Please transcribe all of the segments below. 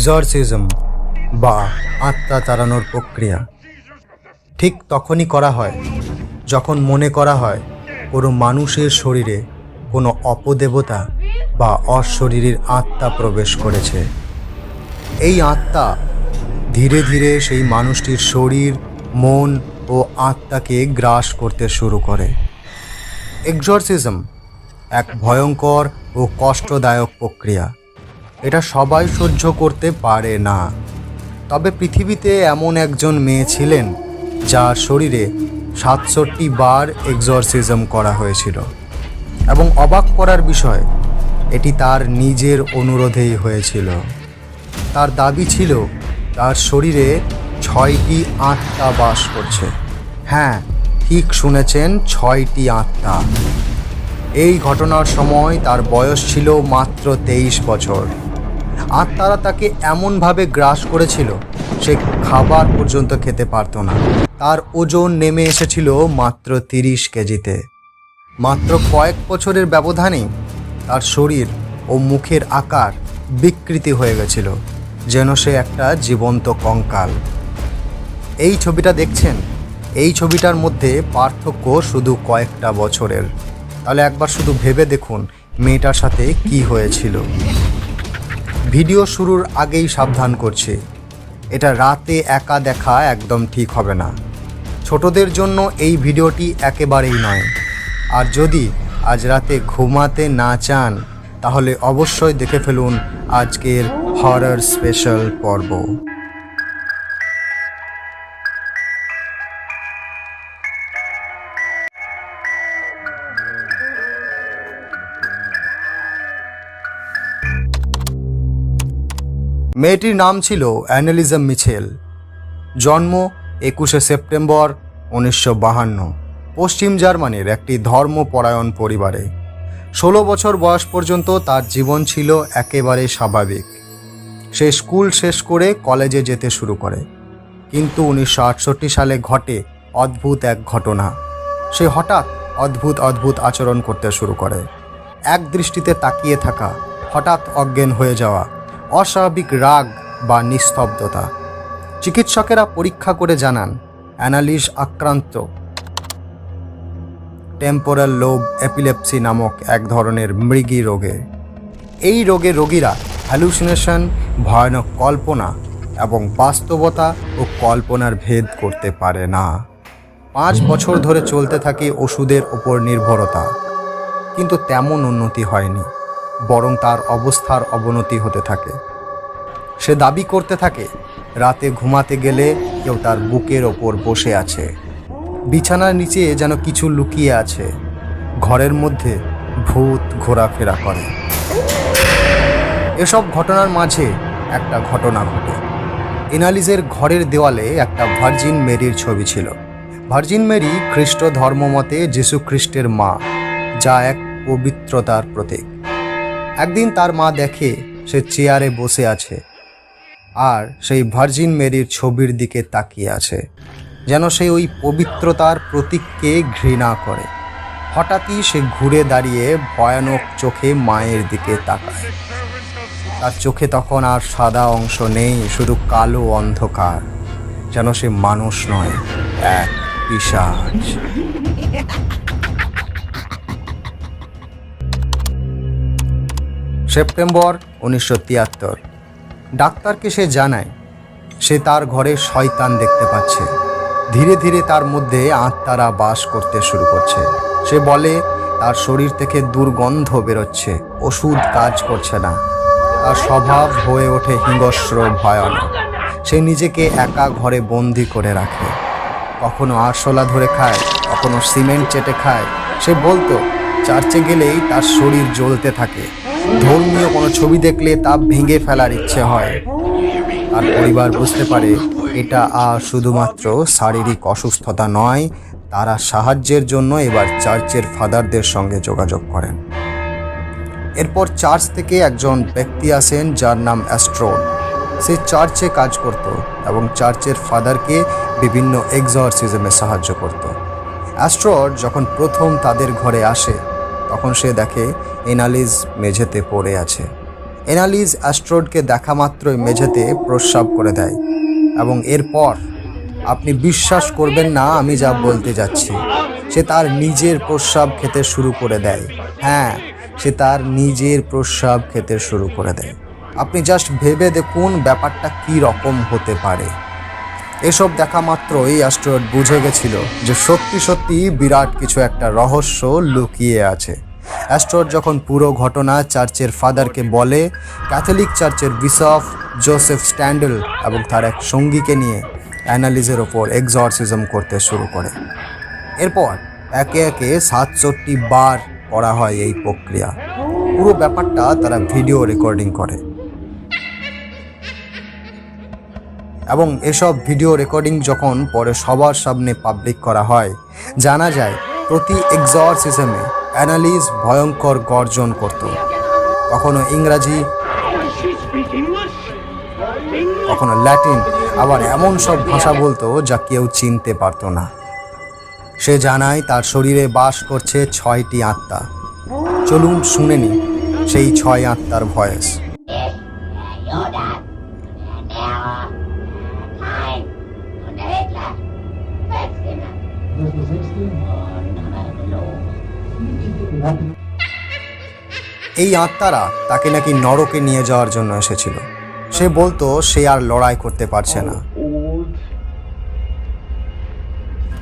Exorcism বা আত্মা তাড়ানোর প্রক্রিয়া। ঠিক তখনই করা হয়, যখন মনে করা হয় কোনো মানুষের শরীরে কোনো অপদেবতা বা অশরীরীর আত্মা প্রবেশ করেছে। এই আত্মা ধীরে ধীরে সেই মানুষটির শরীর, মন ও আত্মাকে গ্রাস করতে শুরু করে। এক্সরসিজম এক ভয়ঙ্কর ও কষ্টদায়ক প্রক্রিয়া। এটা সবাই সহ্য করতে পারে না। তবে পৃথিবীতে এমন একজন মেয়ে ছিলেন, যার শরীরে সাতষট্টি বার এক্সরসিজম করা হয়েছিল। এবং অবাক করার বিষয়, এটি তার নিজের অনুরোধেই হয়েছিল। তার দাবি ছিল, তার শরীরে ছয়টি আত্মা বাস করছে। হ্যাঁ ঠিক শুনেছেন, ছয়টি আত্মা। এই ঘটনার সময় তার বয়স ছিল মাত্র তেইশ বছর। আত্মারা তাকে এমনভাবে গ্রাস করেছিল, সে খাবার পর্যন্ত খেতে পারতো না। তার ওজন নেমে এসেছিল মাত্র তিরিশ কেজিতে। মাত্র কয়েক বছরের ব্যবধানেই তার শরীর ও মুখের আকার বিকৃতি হয়ে গেছিল, যেন সে একটা জীবন্ত কঙ্কাল। এই ছবিটা দেখছেন? এই ছবিটার মধ্যে পার্থক্য শুধু কয়েকটা বছরের। তাহলে একবার শুধু ভেবে দেখুন মেয়েটার সাথে কি হয়েছিল। ভিডিও শুরুর আগেই সাবধান করছি। এটা রাতে একা দেখা একদম ঠিক হবে না। ছোটদের জন্য এই ভিডিওটি একেবারেই নয়। আর যদি আজ রাতে ঘুমাতে না চান, তাহলে অবশ্যই দেখে ফেলুন আজকের হরর স্পেশাল পর্ব। মেয়েটির নাম ছিল অ্যানালিজম মিছেল জন্ম একুশে সেপ্টেম্বর উনিশশো বাহান্ন, পশ্চিম জার্মানির একটি ধর্মপরায়ণ পরিবারে। ষোলো বছর বয়স পর্যন্ত তার জীবন ছিল একেবারে স্বাভাবিক। সে স্কুল শেষ করে কলেজে যেতে শুরু করে। কিন্তু উনিশশো আটষট্টি সালে ঘটে অদ্ভুত এক ঘটনা। সে হঠাৎ অদ্ভুত অদ্ভুত আচরণ করতে শুরু করে। এক দৃষ্টিতে তাকিয়ে থাকা, হঠাৎ অজ্ঞান হয়ে যাওয়া অস্বাভাবিক রাগ বা নিস্তব্ধতা। চিকিৎসকেরা পরীক্ষা করে জানান, অ্যানালিস আক্রান্ত। টেম্পোরাল লোব এপিলেপসি নামক এক ধরনের মৃগী রোগে। এই রোগে রোগীরা হ্যালুসিনেশন, ভয়ানক কল্পনা এবং বাস্তবতা ও কল্পনার ভেদ করতে পারে না। পাঁচ বছর ধরে চলতে থাকে ওষুধের ওপর নির্ভরতা, কিন্তু তেমন উন্নতি হয়নি। বরং তার অবস্থার অবনতি হতে থাকে। সে দাবি করতে থাকে, রাতে ঘুমাতে গেলে কেউ তার বুকের ওপর বসে আছে। বিছানার নিচে যেন কিছু লুকিয়ে আছে। ঘরের মধ্যে ভূত ঘোরাফেরা করে। এসব ঘটনার মাঝে একটা ঘটনা ঘটে। এনালিজের ঘরের দেওয়ালে একটা ভার্জিন মেরির ছবি ছিল। ভার্জিন মেরি খ্রিস্ট ধর্মমতে যীশু খ্রিস্টের মা, যা এক পবিত্রতার প্রতীক। একদিন তার মা দেখে সে চেয়ারে বসে আছে আর সেই ভার্জিন মেরির ছবির দিকে তাকিয়ে আছে, যেন সে ওই পবিত্রতার প্রতীককে ঘৃণা করে। হঠাৎই সে ঘুরে দাঁড়িয়ে ভয়ানক চোখে মায়ের দিকে তাকায়। তার চোখে তখন আর সাদা অংশ নেই, শুধু কালো অন্ধকার, যেন সে মানুষ নয়, এক পিসাজ সেপ্টেম্বর উনিশশো তিয়াত্তর। ডাক্তারকে সে জানায়, সে তার ঘরে শয়তান দেখতে পাচ্ছে। ধীরে ধীরে তার মধ্যে আত্মারা বাস করতে শুরু করছে। সে বলে, তার শরীর থেকে দুর্গন্ধ বেরোচ্ছে, ওষুধ কাজ করছে না। তার স্বভাব হয়ে ওঠে হিংস্র, ভয়ানক। সে নিজেকে একা ঘরে বন্দি করে রাখে। কখনো আরশোলা ধরে খায়, কখনো সিমেন্ট চেটে খায়। সে বলতো, চার্চে গেলেই তার শরীর জ্বলতে থাকে। ধর্মীয় কোনো ছবি দেখলে তা ভেঙে ফেলার ইচ্ছে হয়। আর পরিবার বুঝতে পারে, এটা আর শুধুমাত্র শারীরিক অসুস্থতা নয়, তারা সাহায্যের জন্য এবার চার্চের ফাদারদের সঙ্গে যোগাযোগ করেন। এরপর চার্চ থেকে একজন ব্যক্তি আসেন যার নাম অ্যাস্ট্রোড সে চার্চে কাজ করত এবং চার্চের ফাদারকে বিভিন্ন এক্সরসিজমে সাহায্য করত। অ্যাস্ট্রোড যখন প্রথম তাদের ঘরে আসে, তখন সে দেখে এনালিজ মেঝেতে পড়ে আছে। এনালিজ অ্যাস্ট্রোডকে দেখা মাত্রই মেঝেতে প্রস্রাব করে দেয় এবং এরপর আপনি বিশ্বাস করবেন না, আমি যা বলতে যাচ্ছি। সে তার নিজের প্রস্রাব খেতে শুরু করে দেয়। হ্যাঁ সে তার নিজের প্রস্রাব খেতে শুরু করে দেয়। আপনি জাস্ট ভেবে দেখুন ব্যাপারটা কী রকম হতে পারে। এসব দেখা মাত্রই অ্যাস্ট্রয়েড বুঝে গেছিল যে সত্যি সত্যি বিরাট কিছু একটা রহস্য লুকিয়ে আছে। অ্যাস্ট্রয়েড যখন পুরো ঘটনা চার্চের ফাদারকে বলে, ক্যাথলিক চার্চের বিশপ জোসেফ স্ট্যান্ডেল এবং তার এক সঙ্গীকে নিয়ে অ্যানালিজের ওপর এক্সরসিজম করতে শুরু করে। এরপর একে একে সাতষট্টি বার করা হয় এই প্রক্রিয়া। পুরো ব্যাপারটা তারা ভিডিও রেকর্ডিং করে। এবং এসব ভিডিও রেকর্ডিং যখন পরে সবার সামনে পাবলিক করা হয়, জানা যায় প্রতি এক্সরসিজমে অ্যানালিজ ভয়ঙ্কর গর্জন করত। কখনো ইংরাজি, কখনো ল্যাটিন, আবার এমন সব ভাষা বলতো যা কেউ চিনতে পারত না। সে জানায় তার শরীরে বাস করছে ছয়টি আত্মা। চলুন শুনে নি সেই ছয় আত্মার ভয়েস। এই আত্মারা তাকে নাকি নরকে নিয়ে যাওয়ার জন্য এসেছিল। সে বলতো সে আর লড়াই করতে পারছে না।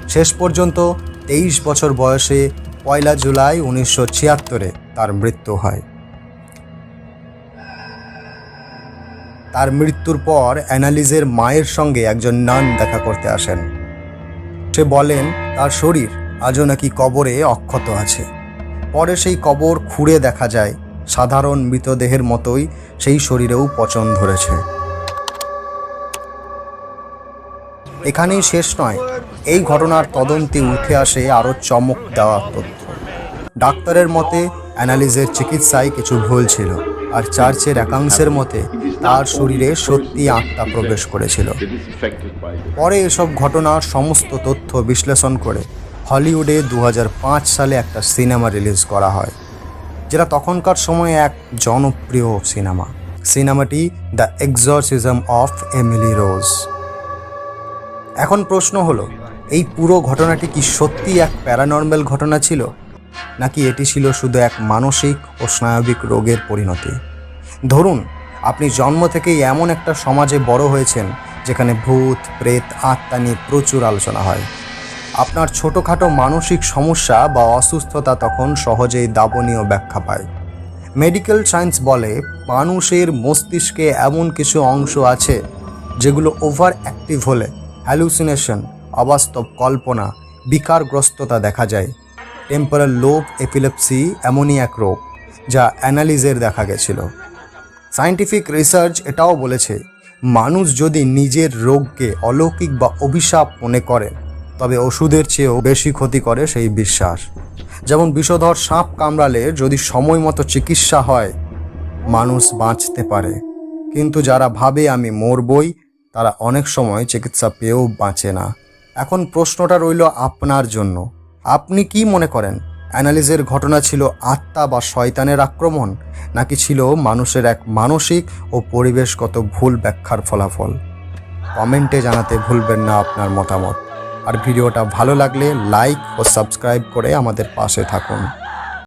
শেষ পর্যন্ত তেইশ বছর বয়সে পয়লা জুলাই উনিশশো ছিয়াত্তরে তার মৃত্যু হয়। তার মৃত্যুর পর অ্যানালিজের মায়ের সঙ্গে একজন নান দেখা করতে আসেন। সে বলেন, তার শরীর আজও নাকি কবরে অক্ষত আছে। পরে সেই কবর খুঁড়ে দেখা যায়। সাধারণ মৃতদেহের মতোই সেই শরীরেও পচন ধরেছে। এখানেই শেষ নয়, এই ঘটনার তদন্তে উঠে আসে আরও চমক দেওয়া তথ্য। ডাক্তারের মতে অ্যানালিজের চিকিৎসায় কিছু ভুল ছিল, আর চার্চের একাংশের মতে, তার শরীরে সত্যি আত্মা প্রবেশ করেছিল। পরে এসব ঘটনার সমস্ত তথ্য বিশ্লেষণ করে হলিউডে দু হাজার পাঁচ সালে একটা সিনেমা রিলিজ করা হয়, যেটা তখনকার সময়ে এক জনপ্রিয় সিনেমা। সিনেমাটি the exorcism of Emily Rose. এখন প্রশ্ন হলো, এই পুরো ঘটনাটি কি সত্যি এক প্যারানর্মাল ঘটনা ছিল, নাকি এটি ছিল শুধু এক মানসিক ও স্নায়বিক রোগের পরিণতি? ধরুন, আপনি জন্ম থেকেই এমন একটা সমাজে বড় হয়েছেন, যেখানে ভূত, প্রেত, আত্মা নিয়ে প্রচুর আলোচনা হয়। আপনার ছোটোখাটো মানসিক সমস্যা বা অসুস্থতা তখন সহজেই দাবনীয় ব্যাখ্যা পায়। মেডিকেল সায়েন্স বলে, মানুষের মস্তিষ্কে এমন কিছু অংশ আছে যেগুলো ওভার অ্যাক্টিভ হলে হ্যালুসিনেশন, অবাস্তব কল্পনা, বিকারগ্রস্ততা দেখা যায়। টেম্পোরাল লোভ এপিলেপসি এমনই এক রোগ, যা অ্যানালিজের দেখা গেছিল। সায়েন্টিফিক রিসার্চ এটাও বলেছে, মানুষ যদি নিজের রোগকে অলৌকিক বা অভিশাপ মনে করে তবে ওষুধের চেয়েও বেশি ক্ষতি করে সেই বিশ্বাস। যেমন বিষধর সাপ কামড়ালে যদি সময় মতো চিকিৎসা হয়, মানুষ বাঁচতে পারে। কিন্তু যারা ভাবে আমি মরবই, তারা অনেক সময় চিকিৎসা পেয়েও বাঁচে না। এখন প্রশ্নটা রইল আপনার জন্য। আপনি কি মনে করেন? অ্যানালিজের ঘটনা ছিল আত্মা বা শয়তানের আক্রমণ, নাকি ছিল মানুষের এক মানসিক ও পরিবেশগত ভুল ব্যাখ্যার ফলাফল? কমেন্টে জানাতে ভুলবেন না আপনার মতামত। আর ভিডিওটা ভালো লাগলে লাইক ও সাবস্ক্রাইব করে আমাদের পাশে থাকুন।